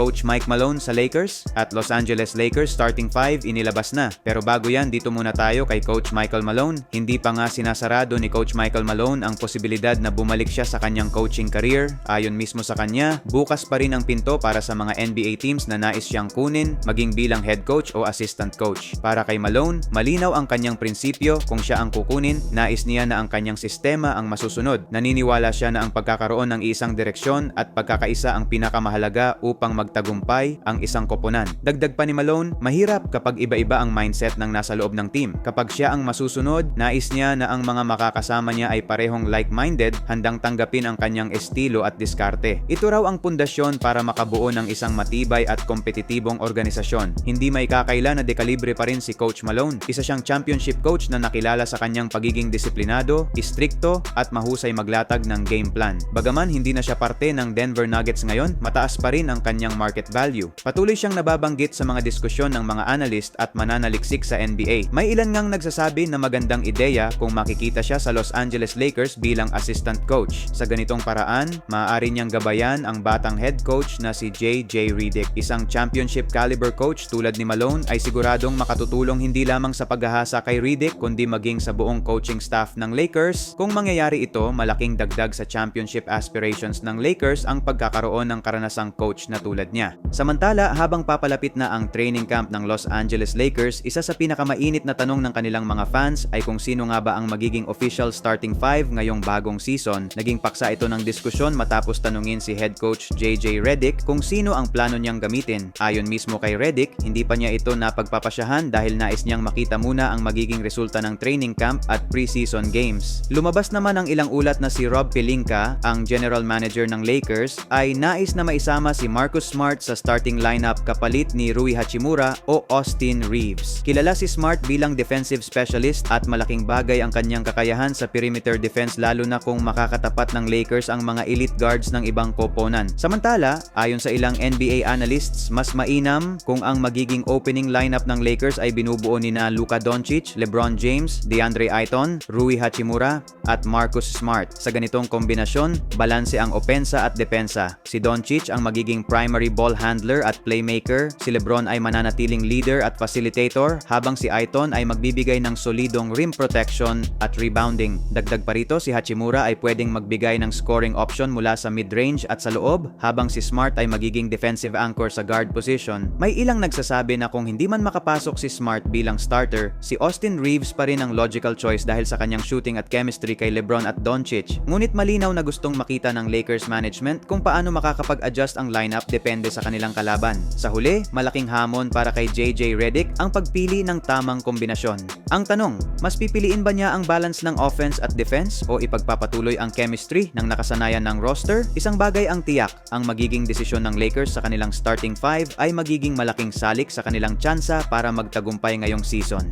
Coach Mike Malone sa Lakers at Los Angeles Lakers starting 5 inilabas na. Pero bago yan, dito muna tayo kay Coach Michael Malone. Hindi pa nga sinasarado ni Coach Michael Malone ang posibilidad na bumalik siya sa kanyang coaching career. Ayon mismo sa kanya, bukas pa rin ang pinto para sa mga NBA teams na nais siyang kunin maging bilang head coach o assistant coach. Para kay Malone, malinaw ang kanyang prinsipyo kung siya ang kukunin, nais niya na ang kanyang sistema ang masusunod. Naniniwala siya na ang pagkakaroon ng isang direksyon at pagkakaisa ang pinakamahalaga upang magtagumpay ang isang koponan. Dagdag pa ni Malone, mahirap kapag iba-iba ang mindset ng nasa loob ng team. Kapag siya ang masusunod, nais niya na ang mga makakasama niya ay parehong like-minded, handang tanggapin ang kanyang estilo at diskarte. Ito raw ang pundasyon para makabuo ng isang matibay at kompetitibong organisasyon. Hindi may kakaila na dekalibre pa rin si Coach Malone. Isa siyang championship coach na nakilala sa kanyang pagiging disiplinado, istrikto at mahusay maglatag ng game plan. Bagaman hindi na siya parte ng Denver Nuggets ngayon, mataas pa rin ang kanyang market value. Patuloy siyang nababanggit sa mga diskusyon ng mga analyst at mananaliksik sa NBA. May ilan ngang nagsasabi na magandang ideya kung makikita siya sa Los Angeles Lakers bilang assistant coach. Sa ganitong paraan, maaari niyang gabayan ang batang head coach na si JJ Redick. Isang championship caliber coach tulad ni Malone ay siguradong makatutulong hindi lamang sa paghahasa kay Redick kundi maging sa buong coaching staff ng Lakers. Kung mangyayari ito, malaking dagdag sa championship aspirations ng Lakers ang pagkakaroon ng karanasang coach na tulad niya. Samantala, habang papalapit na ang training camp ng Los Angeles Lakers, isa sa pinakamainit na tanong ng kanilang mga fans ay kung sino nga ba ang magiging official starting five ngayong bagong season. Naging paksa ito ng diskusyon matapos tanungin si head coach JJ Redick kung sino ang plano niyang gamitin. Ayon mismo kay Redick, hindi pa niya ito napagpapasyahan dahil nais niyang makita muna ang magiging resulta ng training camp at preseason games. Lumabas naman ang ilang ulat na si Rob Pelinka, ang general manager ng Lakers, ay nais na maisama si Marcus Smart sa starting lineup kapalit ni Rui Hachimura o Austin Reeves. Kilala si Smart bilang defensive specialist at malaking bagay ang kanyang kakayahan sa perimeter defense lalo na kung makakatapat ng Lakers ang mga elite guards ng ibang koponan. Samantala, ayon sa ilang NBA analysts, mas mainam kung ang magiging opening lineup ng Lakers ay binubuo ni na Luka Doncic, LeBron James, DeAndre Ayton, Rui Hachimura at Marcus Smart. Sa ganitong kombinasyon, balanse ang opensa at depensa. Si Doncic ang magiging primary ball handler at playmaker, si LeBron ay mananatiling leader at facilitator, habang si Ayton ay magbibigay ng solidong rim protection at rebounding. Dagdag pa rito, si Hachimura ay pwedeng magbigay ng scoring option mula sa mid-range at sa loob, habang si Smart ay magiging defensive anchor sa guard position. May ilang nagsasabi na kung hindi man makapasok si Smart bilang starter, si Austin Reeves pa rin ang logical choice dahil sa kanyang shooting at chemistry kay LeBron at Doncic. Ngunit malinaw na gustong makita ng Lakers management kung paano makakapag-adjust ang lineup depende sa kanilang kalaban. Sa huli, malaking hamon para kay JJ Redick ang pagpili ng tamang kombinasyon. Ang tanong, mas pipiliin ba niya ang balance ng offense at defense o ipagpapatuloy ang chemistry ng nakasanayan ng roster? Isang bagay ang tiyak, ang magiging desisyon ng Lakers sa kanilang starting five ay magiging malaking salik sa kanilang tsansa para magtagumpay ngayong season.